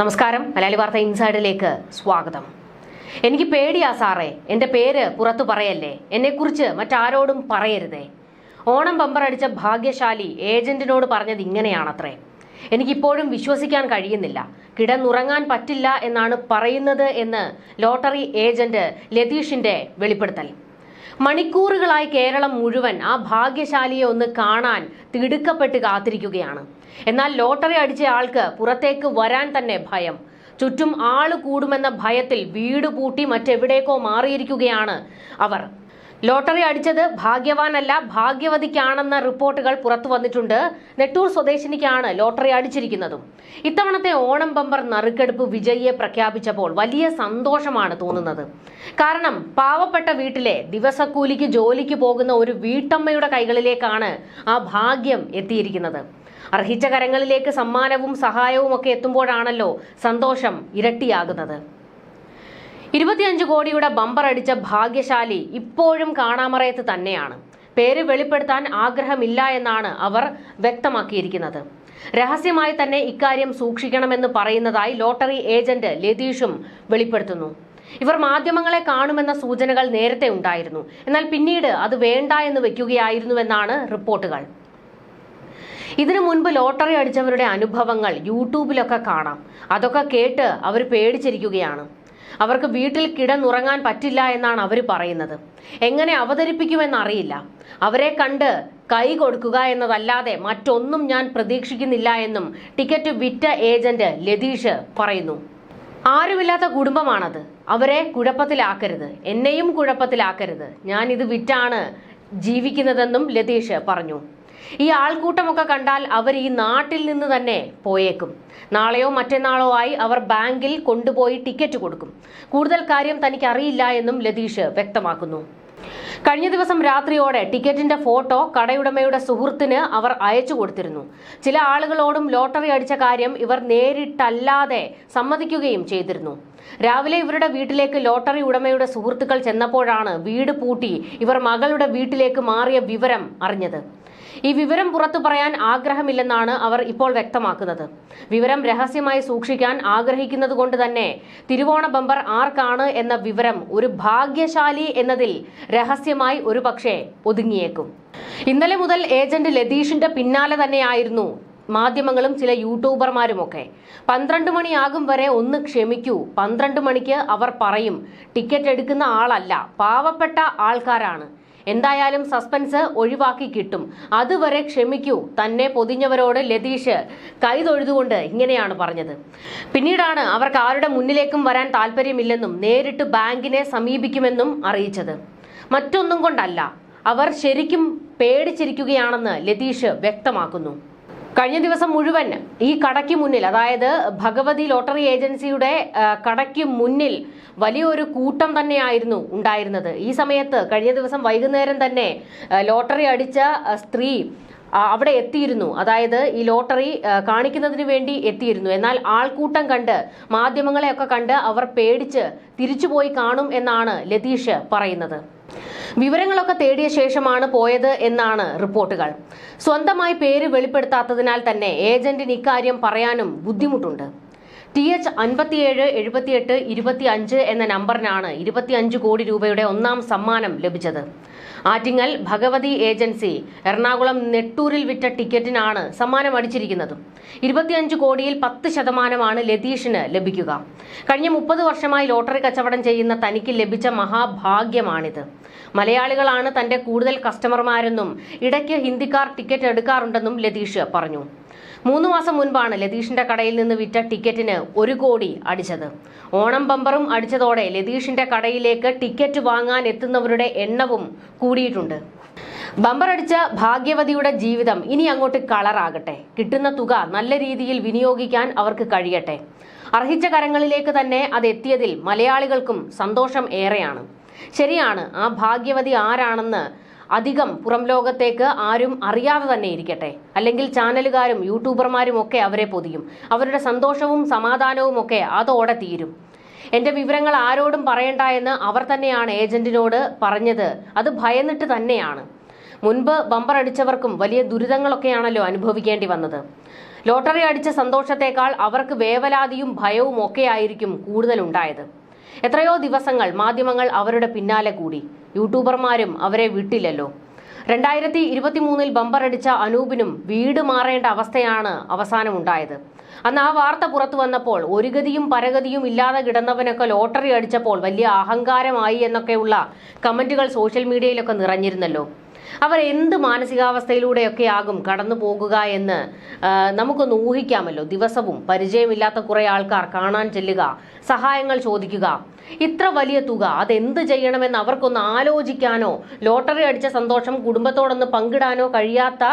നമസ്കാരം. മലയാളി വാർത്ത ഇൻസൈഡിലേക്ക് സ്വാഗതം. എനിക്ക് പേടിയാ സാറേ. എന്റെ പേര് പുറത്തു പറയല്ലേ? എന്നെക്കുറിച്ച് മറ്റാരോടും പറയരുതേ. ഓണം ബമ്പറടിച്ച ഭാഗ്യശാലി ഏജന്റിനോട് പറഞ്ഞത് ഇങ്ങനെയാണത്രേ. എനിക്കിപ്പോഴും വിശ്വസിക്കാൻ കഴിയുന്നില്ല. കിടന്നുറങ്ങാൻ പറ്റില്ല എന്നാണ് പറയുന്നത് എന്ന് ലോട്ടറി ഏജന്റ് ലതീഷിന്റെ വെളിപ്പെടുത്തൽ. മണിക്കൂറുകളായി കേരളം മുഴുവൻ ആ ഭാഗ്യശാലിയെ ഒന്ന് കാണാൻ തിടുക്കപ്പെട്ട് കാത്തിരിക്കുകയാണ്. എന്നാൽ ലോട്ടറി അടിച്ച ആൾക്ക് പുറത്തേക്ക് വരാൻ തന്നെ ഭയം. ചുറ്റും ആൾ കൂടുമെന്ന ഭയത്തിൽ വീട് പൂട്ടി മറ്റെവിടേക്കോ മാറിയിരിക്കുകയാണ് അവർ. ലോട്ടറി അടിച്ചത് ഭാഗ്യവാനല്ല ഭാഗ്യവതിക്കാണെന്ന റിപ്പോർട്ടുകൾ പുറത്തു വന്നിട്ടുണ്ട്. നെട്ടൂർ സ്വദേശിനിക്കാണ് ലോട്ടറി അടിച്ചിരിക്കുന്നതും. ഇത്തവണത്തെ ഓണം ബമ്പർ നറുക്കെടുപ്പ് വിജയിയെ പ്രഖ്യാപിച്ചപ്പോൾ വലിയ സന്തോഷമാണ് തോന്നുന്നത്. കാരണം പാവപ്പെട്ട വീട്ടിലെ ദിവസക്കൂലിക്ക് ജോലിക്ക് പോകുന്ന ഒരു വീട്ടമ്മയുടെ കൈകളിലേക്കാണ് ആ ഭാഗ്യം എത്തിയിരിക്കുന്നത്. അർഹിച്ച കരങ്ങളിലേക്ക് സമ്മാനവും സഹായവും ഒക്കെ എത്തുമ്പോഴാണല്ലോ സന്തോഷം ഇരട്ടിയാകുന്നത്. ഇരുപത്തിയഞ്ച് കോടിയുടെ ബമ്പർ അടിച്ച ഭാഗ്യശാലി ഇപ്പോഴും കാണാമറയത്ത് തന്നെയാണ്. പേര് വെളിപ്പെടുത്താൻ ആഗ്രഹമില്ല എന്നാണ് അവർ വ്യക്തമാക്കിയിരിക്കുന്നത്. രഹസ്യമായി തന്നെ ഇക്കാര്യം സൂക്ഷിക്കണമെന്ന് പറയുന്നതായി ലോട്ടറി ഏജന്റ് ലതീഷും വെളിപ്പെടുത്തുന്നു. ഇവർ മാധ്യമങ്ങളെ കാണുമെന്ന സൂചനകൾ നേരത്തെ ഉണ്ടായിരുന്നു. എന്നാൽ പിന്നീട് അത് വേണ്ട എന്ന് വെക്കുകയായിരുന്നുവെന്നാണ് റിപ്പോർട്ടുകൾ. ഇതിനു മുൻപ് ലോട്ടറി അടിച്ചവരുടെ അനുഭവങ്ങൾ യൂട്യൂബിലൊക്കെ കാണാം. അതൊക്കെ കേട്ട് അവർ പേടിച്ചിരിക്കുകയാണ്. അവർക്ക് വീട്ടിൽ കിടന്നുറങ്ങാൻ പറ്റില്ല എന്നാണ് അവർ പറയുന്നത്. എങ്ങനെ അവതരിപ്പിക്കുമെന്നറിയില്ല അവരെ കണ്ട് കൈ കൊടുക്കുക എന്നതല്ലാതെ മറ്റൊന്നും ഞാൻ പ്രതീക്ഷിക്കുന്നില്ല എന്നും ടിക്കറ്റ് വിറ്റ ഏജന്റ് ലതീഷ് പറയുന്നു. ആരുമില്ലാത്ത കുടുംബമാണത്. അവരെ കുഴപ്പത്തിലാക്കരുത്. എന്നെയും കുഴപ്പത്തിലാക്കരുത്. ഞാൻ ഇത് വിറ്റാണ് ജീവിക്കുന്നതെന്നും ലതീഷ് പറഞ്ഞു. ഈ ആൾക്കൂട്ടമൊക്കെ കണ്ടാൽ അവർ ഈ നാട്ടിൽ നിന്ന് തന്നെ പോയേക്കും. നാളെയോ മറ്റന്നാളോ ആയി അവർ ബാങ്കിൽ കൊണ്ടുപോയി ടിക്കറ്റ് കൊടുക്കും. കൂടുതൽ കാര്യം തനിക്ക് അറിയില്ല എന്നും ലതീഷ് വ്യക്തമാക്കുന്നു. കഴിഞ്ഞ ദിവസം രാത്രിയോടെ ടിക്കറ്റിന്റെ ഫോട്ടോ കടയുടമയുടെ സുഹൃത്തിന് അവർ അയച്ചു കൊടുത്തിരുന്നു. ചില ആളുകളോടും ലോട്ടറി അടിച്ച കാര്യം ഇവർ നേരിട്ടല്ലാതെ സമ്മതിക്കുകയും ചെയ്തിരുന്നു. രാവിലെ ഇവരുടെ വീട്ടിലേക്ക് ലോട്ടറി ഉടമയുടെ സുഹൃത്തുക്കൾ ചെന്നപ്പോഴാണ് വീട് പൂട്ടി ഇവർ മകളുടെ വീട്ടിലേക്ക് മാറിയ വിവരം അറിഞ്ഞത്. ഈ വിവരം പുറത്തു പറയാൻ ആഗ്രഹമില്ലെന്നാണ് അവർ ഇപ്പോൾ വ്യക്തമാക്കുന്നത്. വിവരം രഹസ്യമായി സൂക്ഷിക്കാൻ ആഗ്രഹിക്കുന്നത് കൊണ്ട് തന്നെ തിരുവോണ ബമ്പർ ആർക്കാണ് എന്ന വിവരം ഒരു ഭാഗ്യശാലി എന്നതിൽ രഹസ്യമായി ഒരു പക്ഷേ ഒതുങ്ങിയേക്കും. ഇന്നലെ മുതൽ ഏജന്റ് ലതീഷിന്റെ പിന്നാലെ തന്നെയായിരുന്നു മാധ്യമങ്ങളും ചില യൂട്യൂബർമാരുമൊക്കെ. പന്ത്രണ്ട് മണിയാകും വരെ ഒന്ന് ക്ഷമിക്കൂ പന്ത്രണ്ട് മണിക്ക് അവർ പറയും ടിക്കറ്റ് എടുക്കുന്ന ആളല്ല പാവപ്പെട്ട ആൾക്കാരാണ്. എന്തായാലും സസ്പെൻസ് ഒഴിവാക്കി കിട്ടും. അതുവരെ ക്ഷമിക്കൂ. തന്നെ പൊതിഞ്ഞവരോട് ലതീഷ് കൈതൊഴുതുകൊണ്ട് ഇങ്ങനെയാണ് പറഞ്ഞത്. പിന്നീടാണ് അവർക്ക് ആരുടെ മുന്നിലേക്കും വരാൻ താല്പര്യമില്ലെന്നും നേരിട്ട് ബാങ്കിനെ സമീപിക്കുമെന്നും അറിയിച്ചത്. മറ്റൊന്നും കൊണ്ടല്ല. അവർ ശരിക്കും പേടിച്ചിരിക്കുകയാണെന്ന് ലതീഷ് വ്യക്തമാക്കുന്നു. കഴിഞ്ഞ ദിവസം മുഴുവൻ ഈ കടയ്ക്ക് മുന്നിൽ അതായത് ഭഗവതി ലോട്ടറി ഏജൻസിയുടെ കടയ്ക്ക് മുന്നിൽ വലിയൊരു കൂട്ടം തന്നെയായിരുന്നു ഉണ്ടായിരുന്നത്. ഈ സമയത്ത് കഴിഞ്ഞ ദിവസം വൈകുന്നേരം തന്നെ ലോട്ടറി അടിച്ച സ്ത്രീ അവിടെ എത്തിയിരുന്നു. അതായത് ഈ ലോട്ടറി കാണിക്കുന്നതിന് വേണ്ടി എത്തിയിരുന്നു. എന്നാൽ ആൾക്കൂട്ടം കണ്ട് മാധ്യമങ്ങളെയൊക്കെ കണ്ട് അവർ പേടിച്ച് തിരിച്ചുപോയി കാണും എന്നാണ് ലതീഷ് പറയുന്നത്. വിവരങ്ങളൊക്കെ തേടിയ ശേഷമാണ് പോയത് എന്നാണ് റിപ്പോർട്ടുകൾ. സ്വന്തമായി പേര് വെളിപ്പെടുത്താത്തതിനാൽ തന്നെ ഏജന്റിന് ഇക്കാര്യം പറയാനും ബുദ്ധിമുട്ടുണ്ട്. ടി എച്ച് അൻപത്തിയേഴ് എഴുപത്തിയെട്ട് ഇരുപത്തി അഞ്ച് എന്ന നമ്പറിനാണ് ഇരുപത്തിയഞ്ച് കോടി രൂപയുടെ ഒന്നാം സമ്മാനം ലഭിച്ചത്. ആറ്റിങ്ങൽ ഭഗവതി ഏജൻസി എറണാകുളം നെട്ടൂരിൽ വിറ്റ ടിക്കറ്റിനാണ് സമ്മാനം അടിച്ചിരിക്കുന്നത് ഇരുപത്തിയഞ്ച് കോടിയിൽ പത്ത് ശതമാനമാണ് ലതീഷിന് ലഭിക്കുക. കഴിഞ്ഞ മുപ്പത് വർഷമായി ലോട്ടറി കച്ചവടം ചെയ്യുന്ന തനിക്ക് ലഭിച്ച മഹാഭാഗ്യമാണിത്. മലയാളികളാണ് തന്റെ കൂടുതൽ കസ്റ്റമർമാരെന്നും ഇടയ്ക്ക് ഹിന്ദിക്കാർ ടിക്കറ്റ് എടുക്കാറുണ്ടെന്നും ലതീഷ് പറഞ്ഞു. മൂന്ന് മാസം മുൻപാണ് ലതീഷിന്റെ കടയിൽ നിന്ന് വിറ്റ ടിക്കറ്റിന് ഒരു കോടി അടിച്ചത്. ഓണം ബമ്പറും അടിച്ചതോടെ ലതീഷിന്റെ കടയിലേക്ക് ടിക്കറ്റ് വാങ്ങാൻ എത്തുന്നവരുടെ എണ്ണവും കൂടിയിട്ടുണ്ട്. ബമ്പറടിച്ച ഭാഗ്യവതിയുടെ ജീവിതം ഇനി അങ്ങോട്ട് കളറാകട്ടെ. കിട്ടുന്ന തുക നല്ല രീതിയിൽ വിനിയോഗിക്കാൻ അവർക്ക് കഴിയട്ടെ. അർഹിച്ച കരങ്ങളിലേക്ക് തന്നെ അത് എത്തിയതിൽ മലയാളികൾക്കും സന്തോഷം ഏറെയാണ്. ശരിയാണ് ആ ഭാഗ്യവതി ആരാണെന്ന് അധികം പുറം ലോകത്തേക്ക് ആരും അറിയാതെ തന്നെ ഇരിക്കട്ടെ. അല്ലെങ്കിൽ ചാനലുകാരും യൂട്യൂബർമാരും ഒക്കെ അവരെ പൊതിയും. അവരുടെ സന്തോഷവും സമാധാനവും ഒക്കെ അതോടെ തീരും. എന്റെ വിവരങ്ങൾ ആരോടും പറയണ്ട എന്ന് അവർ തന്നെയാണ് ഏജന്റിനോട് പറഞ്ഞത്. അത് ഭയന്നിട്ട് തന്നെയാണ്. മുൻപ് ബമ്പർ അടിച്ചവർക്കും വലിയ ദുരിതങ്ങളൊക്കെയാണല്ലോ അനുഭവിക്കേണ്ടി വന്നത്. ലോട്ടറി അടിച്ച സന്തോഷത്തേക്കാൾ അവർക്ക് വേവലാതിയും ഭയവും ഒക്കെയായിരിക്കും കൂടുതലുണ്ടായത്. എത്രയോ ദിവസങ്ങൾ മാധ്യമങ്ങൾ അവരുടെ പിന്നാലെ കൂടി. യൂട്യൂബർമാരും അവരെ വിട്ടില്ലല്ലോ. രണ്ടായിരത്തി ഇരുപത്തി മൂന്നിൽ ബമ്പറടിച്ച അനൂപിനും വീട് മാറേണ്ട അവസ്ഥയാണ് അവസാനമുണ്ടായത്. അന്ന് ആ വാർത്ത പുറത്തു വന്നപ്പോൾ ഒരു ഗതിയും പരഗതിയും ഇല്ലാതെ കിടന്നവനൊക്കെ ലോട്ടറി അടിച്ചപ്പോൾ വലിയ അഹങ്കാരമായി എന്നൊക്കെയുള്ള കമന്റുകൾ സോഷ്യൽ മീഡിയയിലൊക്കെ നിറഞ്ഞിരുന്നല്ലോ. അവർ എന്ത് മാനസികാവസ്ഥയിലൂടെയൊക്കെ ആകും കടന്നു പോകുക എന്ന് നമുക്കൊന്ന് ഊഹിക്കാമല്ലോ. ദിവസവും പരിചയമില്ലാത്ത കുറെ ആൾക്കാർ കാണാൻ ചെല്ലുക സഹായങ്ങൾ ചോദിക്കുക ഇത്ര വലിയ തുക അതെന്ത് ചെയ്യണമെന്ന് അവർക്കൊന്ന് ആലോചിക്കാനോ ലോട്ടറി അടിച്ച സന്തോഷം കുടുംബത്തോടൊന്ന് പങ്കിടാനോ കഴിയാത്ത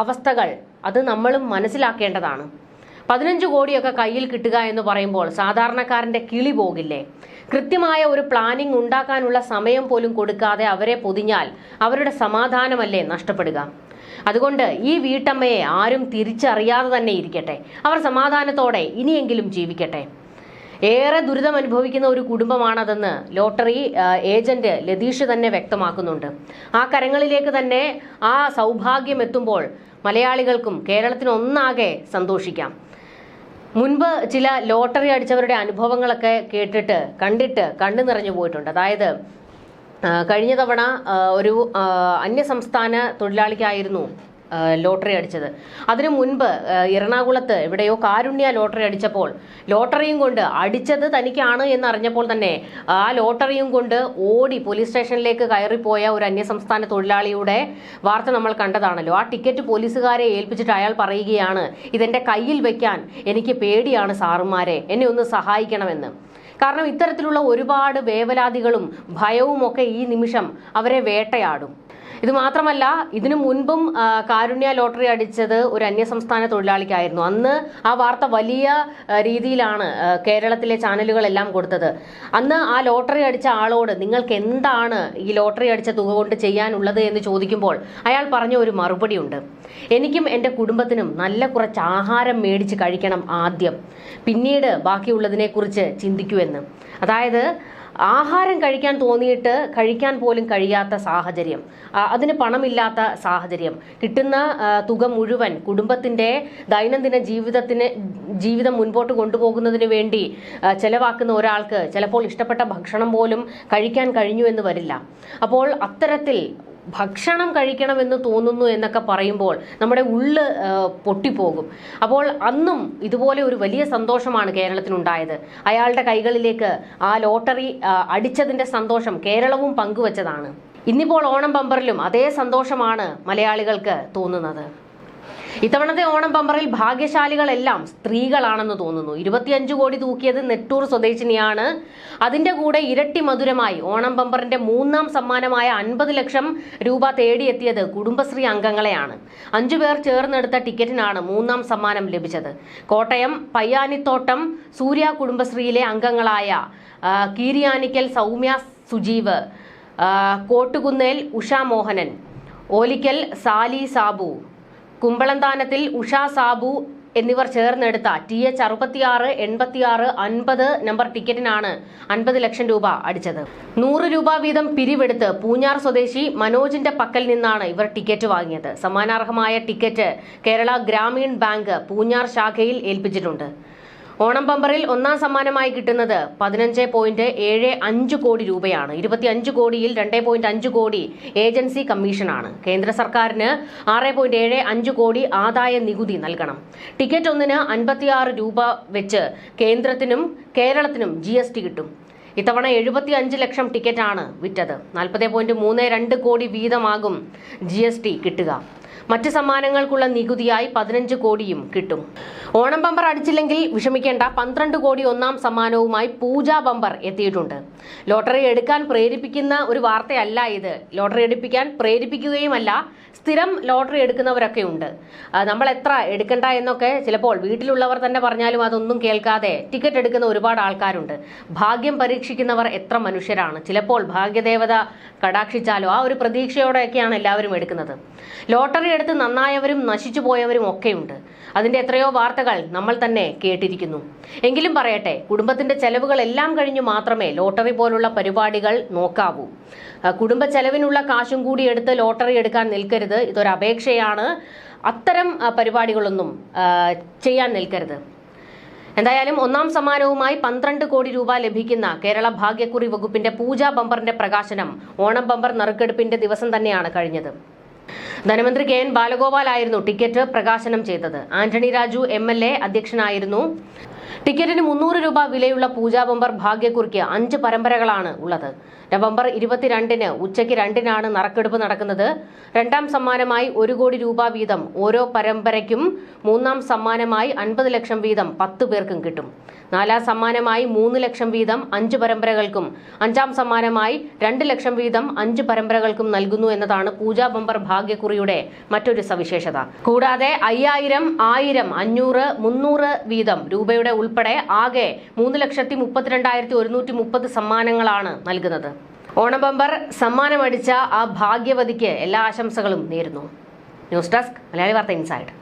അവസ്ഥകൾ അത് നമ്മളും മനസ്സിലാക്കേണ്ടതാണ്. പതിനഞ്ച് കോടിയൊക്കെ കയ്യിൽ കിട്ടുക എന്ന് പറയുമ്പോൾ സാധാരണക്കാരന്റെ കിളി പോകില്ലേ? കൃത്യമായ ഒരു പ്ലാനിംഗ് ഉണ്ടാക്കാനുള്ള സമയം പോലും കൊടുക്കാതെ അവരെ പൊതിഞ്ഞാൽ അവരുടെ സമാധാനമല്ലേ നഷ്ടപ്പെടുക? അതുകൊണ്ട് ഈ വീട്ടമ്മയെ ആരും തിരിച്ചറിയാതെ തന്നെ ഇരിക്കട്ടെ. അവർ സമാധാനത്തോടെ ഇനിയെങ്കിലും ജീവിക്കട്ടെ. ഏറെ ദുരിതം അനുഭവിക്കുന്ന ഒരു കുടുംബമാണതെന്ന് ലോട്ടറി ഏജന്റ് ലതീഷ് തന്നെ വ്യക്തമാക്കുന്നുണ്ട്. ആ കരങ്ങളിലേക്ക് തന്നെ ആ സൗഭാഗ്യം എത്തുമ്പോൾ മലയാളികൾക്കും കേരളത്തിനൊന്നാകെ സന്തോഷിക്കാം. മുൻപ് ചില ലോട്ടറി അടിച്ചവരുടെ അനുഭവങ്ങളൊക്കെ കേട്ടിട്ട് കണ്ടിട്ട് കണ്ണു നിറഞ്ഞു പോയിട്ടുണ്ട്. അതായത് കഴിഞ്ഞ തവണ ഒരു അന്യസംസ്ഥാന തൊഴിലാളിക്കായിരുന്നു ലോട്ടറി അടിച്ചത്. അതിനു മുൻപ് എറണാകുളത്ത് എവിടെയോ കാരുണ്യ ലോട്ടറി അടിച്ചപ്പോൾ ലോട്ടറിയും കൊണ്ട് അടിച്ചത് തനിക്കാണ് എന്ന് അറിഞ്ഞപ്പോൾ തന്നെ ആ ലോട്ടറിയും കൊണ്ട് ഓടി പോലീസ് സ്റ്റേഷനിലേക്ക് കയറിപ്പോയ ഒരു അന്യസംസ്ഥാന തൊഴിലാളിയുടെ വാർത്ത നമ്മൾ കണ്ടതാണല്ലോ. ആ ടിക്കറ്റ് പോലീസുകാരെ ഏൽപ്പിച്ചിട്ട് അയാൾ പറയുകയാണ് ഇതെന്റെ കയ്യിൽ വെക്കാൻ എനിക്ക് പേടിയാണ് സാറുമാരെ എന്നെ ഒന്ന് സഹായിക്കണമെന്ന്. കാരണം ഇത്തരത്തിലുള്ള ഒരുപാട് വേവലാതികളും ഭയവും ഒക്കെ ഈ നിമിഷം അവരെ വേട്ടയാടും. ഇത് മാത്രമല്ല ഇതിനു മുൻപും കാരുണ്യ ലോട്ടറി അടിച്ചത് ഒരു അന്യസംസ്ഥാന തൊഴിലാളിക്കായിരുന്നു. അന്ന് ആ വാർത്ത വലിയ രീതിയിലാണ് കേരളത്തിലെ ചാനലുകളെല്ലാം കൊടുത്തത്. അന്ന് ആ ലോട്ടറി അടിച്ച ആളോട് നിങ്ങൾക്ക് എന്താണ് ഈ ലോട്ടറി അടിച്ച തുക കൊണ്ട് ചെയ്യാനുള്ളത് എന്ന് ചോദിക്കുമ്പോൾ അയാൾ പറഞ്ഞ ഒരു മറുപടി ഉണ്ട് എനിക്കും എന്റെ കുടുംബത്തിനും നല്ല കുറച്ച് ആഹാരം മേടിച്ച് കഴിക്കണം ആദ്യം. പിന്നീട് ബാക്കിയുള്ളതിനെക്കുറിച്ച് ചിന്തിക്കൂ എന്ന് അതായത് ആഹാരം കഴിക്കാൻ തോന്നിയിട്ട് കഴിക്കാൻ പോലും കഴിയാത്ത സാഹചര്യം. അതിന് പണമില്ലാത്ത സാഹചര്യം. കിട്ടുന്ന തുക മുഴുവൻ കുടുംബത്തിന്റെ ദൈനംദിന ജീവിതത്തിന് ജീവിതം മുൻപോട്ട് കൊണ്ടുപോകുന്നതിന് വേണ്ടി ചിലവാക്കുന്ന ഒരാൾക്ക് ചിലപ്പോൾ ഇഷ്ടപ്പെട്ട ഭക്ഷണം പോലും കഴിക്കാൻ കഴിഞ്ഞു എന്ന് വരില്ല. അപ്പോൾ അത്തരത്തിൽ ഭക്ഷണം കഴിക്കണമെന്ന് തോന്നുന്നു എന്നൊക്കെ പറയുമ്പോൾ നമ്മുടെ ഉള്ള് പൊട്ടിപ്പോകും. അപ്പോൾ അന്നും ഇതുപോലെ ഒരു വലിയ സന്തോഷമാണ് കേരളത്തിനുണ്ടായത്. അയാളുടെ കൈകളിലേക്ക് ആ ലോട്ടറി അടിച്ചതിന്റെ സന്തോഷം കേരളവും പങ്കുവച്ചതാണ്. ഇന്നിപ്പോൾ ഓണം ബമ്പറിലും അതേ സന്തോഷമാണ് മലയാളികൾക്ക് തോന്നുന്നത്. ഇത്തവണത്തെ ഓണം പമ്പറിൽ ഭാഗ്യശാലികളെല്ലാം സ്ത്രീകളാണെന്ന് തോന്നുന്നു. ഇരുപത്തിയഞ്ച് കോടി തൂക്കിയത് നെട്ടൂർ സ്വദേശിനിയാണ്. അതിന്റെ കൂടെ ഇരട്ടി മധുരമായി ഓണം പമ്പറിന്റെ മൂന്നാം സമ്മാനമായ അൻപത് ലക്ഷം രൂപ തേടിയെത്തിയത് കുടുംബശ്രീ അംഗങ്ങളെയാണ്. അഞ്ചു പേർ ചേർന്നെടുത്ത ടിക്കറ്റിനാണ് മൂന്നാം സമ്മാനം ലഭിച്ചത്. കോട്ടയം പയ്യാനിത്തോട്ടം സൂര്യ കുടുംബശ്രീയിലെ അംഗങ്ങളായ കീരിയാനിക്കൽ സൗമ്യ സുജീവ് കോട്ടുകുന്നേൽ ഉഷ മോഹനൻ ഓലിക്കൽ സാലി സാബു കുമ്പളന്താനത്തിൽ ഉഷ സാബു എന്നിവർ ചേർന്നെടുത്ത ടി എച്ച് അറുപത്തിയാറ് എൺപത്തിയാറ് അൻപത് നമ്പർ ടിക്കറ്റിനാണ് അൻപത് ലക്ഷം രൂപ അടിച്ചത്. നൂറ് രൂപ വീതം പിരിവെടുത്ത് പൂഞ്ഞാർ സ്വദേശി മനോജിന്റെ പക്കൽ നിന്നാണ് ഇവർ ടിക്കറ്റ് വാങ്ങിയത്. സമ്മാനാർഹമായ ടിക്കറ്റ് കേരള ഗ്രാമീൺ ബാങ്ക് പൂഞ്ഞാർ ശാഖയിൽ ഏൽപ്പിച്ചിട്ടുണ്ട്. ഓണം ബമ്പറിൽ ഒന്നാം സമ്മാനമായി കിട്ടുന്നത് പതിനഞ്ച് പോയിന്റ് ഏഴ് അഞ്ച് കോടി രൂപയാണ്. ഇരുപത്തിയഞ്ച് കോടിയിൽ രണ്ട് പോയിന്റ് അഞ്ച് കോടി ഏജൻസി കമ്മീഷനാണ്. കേന്ദ്ര സർക്കാരിന് ആറ് പോയിന്റ് ഏഴ് അഞ്ച് കോടി ആദായ നികുതി നൽകണം. ടിക്കറ്റ് ഒന്നിന് അൻപത്തിയാറ് രൂപ വെച്ച് കേന്ദ്രത്തിനും കേരളത്തിനും ജി എസ് ടി കിട്ടും. ഇത്തവണ എഴുപത്തി അഞ്ച് ലക്ഷം ടിക്കറ്റാണ് വിറ്റത്. നാൽപ്പത് പോയിന്റ് മൂന്ന് രണ്ട് കോടി വീതമാകും ജി എസ് ടി കിട്ടുക. മറ്റ് സമ്മാനങ്ങൾക്കുള്ള നികുതിയായി പതിനഞ്ച് കോടിയും കിട്ടും. ഓണം ബമ്പർ അടിച്ചില്ലെങ്കിൽ വിഷമിക്കേണ്ട പന്ത്രണ്ട് കോടി ഒന്നാം സമ്മാനവുമായി പൂജാ ബമ്പർ എത്തിയിട്ടുണ്ട്. ലോട്ടറി എടുക്കാൻ പ്രേരിപ്പിക്കുന്ന ഒരു വാർത്തയല്ല ഇത്. ലോട്ടറി എടുപ്പിക്കാൻ പ്രേരിപ്പിക്കുകയുമല്ല സ്ഥിരം ലോട്ടറി എടുക്കുന്നവരൊക്കെ ഉണ്ട്. നമ്മൾ എത്ര എടുക്കണ്ട എന്നൊക്കെ ചിലപ്പോൾ വീട്ടിലുള്ളവർ തന്നെ പറഞ്ഞാലും അതൊന്നും കേൾക്കാതെ ടിക്കറ്റ് എടുക്കുന്ന ഒരുപാട് ആൾക്കാരുണ്ട്. ഭാഗ്യം പരീക്ഷിക്കുന്നവർ എത്ര മനുഷ്യരാണ്. ചിലപ്പോൾ ഭാഗ്യദേവത കടാക്ഷിച്ചാലോ ആ ഒരു പ്രതീക്ഷയോടെയൊക്കെയാണ് എല്ലാവരും എടുക്കുന്നത്. ലോട്ടറി എടുത്ത് നന്നായവരും നശിച്ചു പോയവരും ഒക്കെയുണ്ട്. അതിന്റെ എത്രയോ വാർത്തകൾ നമ്മൾ തന്നെ കേട്ടിരിക്കുന്നു. എങ്കിലും പറയട്ടെ കുടുംബത്തിന്റെ ചെലവുകൾ എല്ലാം കഴിഞ്ഞു മാത്രമേ ലോട്ടറി പോലുള്ള പരിപാടികൾ നോക്കാവൂ. കുടുംബ ചെലവിനുള്ള കാശും കൂടി എടുത്ത് ലോട്ടറി എടുക്കാൻ നിൽക്കരുത്. ഇതൊരു അപേക്ഷയാണ്. അത്തരം പരിപാടികളൊന്നും ചെയ്യാൻ നിൽക്കരുത്. എന്തായാലും ഒന്നാം സമ്മാനവുമായി പന്ത്രണ്ട് കോടി രൂപ ലഭിക്കുന്ന കേരള ഭാഗ്യക്കുറി വകുപ്പിന്റെ പൂജാ ബമ്പറിന്റെ പ്രകാശനം ഓണം ബമ്പർ നറുക്കെടുപ്പിന്റെ ദിവസം തന്നെയാണ് കഴിഞ്ഞത്. ധനമന്ത്രി കെ എൻ ബാലഗോപാലായിരുന്നു ടിക്കറ്റ് പ്രകാശനം ചെയ്തത്. Antony Raju M L A അധ്യക്ഷനായിരുന്നു. ടിക്കറ്റിന് മുന്നൂറ് രൂപ വിലയുള്ള പൂജാ ബമ്പർ ഭാഗ്യക്കുറിക്ക് അഞ്ച് പരമ്പരകളാണ് ഉള്ളത്. നവംബർ ഇരുപത്തിരണ്ടിന് ഉച്ചയ്ക്ക് രണ്ടിനാണ് നറുക്കെടുപ്പ് നടക്കുന്നത്. രണ്ടാം സമ്മാനമായി ഒരു കോടി രൂപ വീതം ഓരോ പരമ്പരയ്ക്കും മൂന്നാം സമ്മാനമായി അൻപത് ലക്ഷം വീതം പത്ത് പേർക്കും കിട്ടും. നാലാം സമ്മാനമായി മൂന്ന് ലക്ഷം വീതം അഞ്ച് പരമ്പരകൾക്കും അഞ്ചാം സമ്മാനമായി രണ്ട് ലക്ഷം വീതം അഞ്ച് പരമ്പരകൾക്കും നൽകുന്നു എന്നതാണ് പൂജാ ബമ്പർ ഭാഗ്യക്കുറിയുടെ മറ്റൊരു സവിശേഷത. കൂടാതെ അയ്യായിരം ആയിരം അഞ്ഞൂറ് മുന്നൂറ് വീതം രൂപയുടെ ഉൾപ്പെടെ ആകെ മൂന്ന് ലക്ഷത്തി മുപ്പത്തിരണ്ടായിരത്തി ഒരുന്നൂറ്റി മുപ്പത് സമ്മാനങ്ങളാണ് നൽകുന്നത്. ഓണം സമ്മാനം സമ്മാനമടിച്ച ആ ഭാഗ്യവതിക്ക് എല്ലാ ആശംസകളും നേരുന്നു. ന്യൂസ് ഡെസ്ക് മലയാളി വാർത്ത ഇൻസൈഡ്.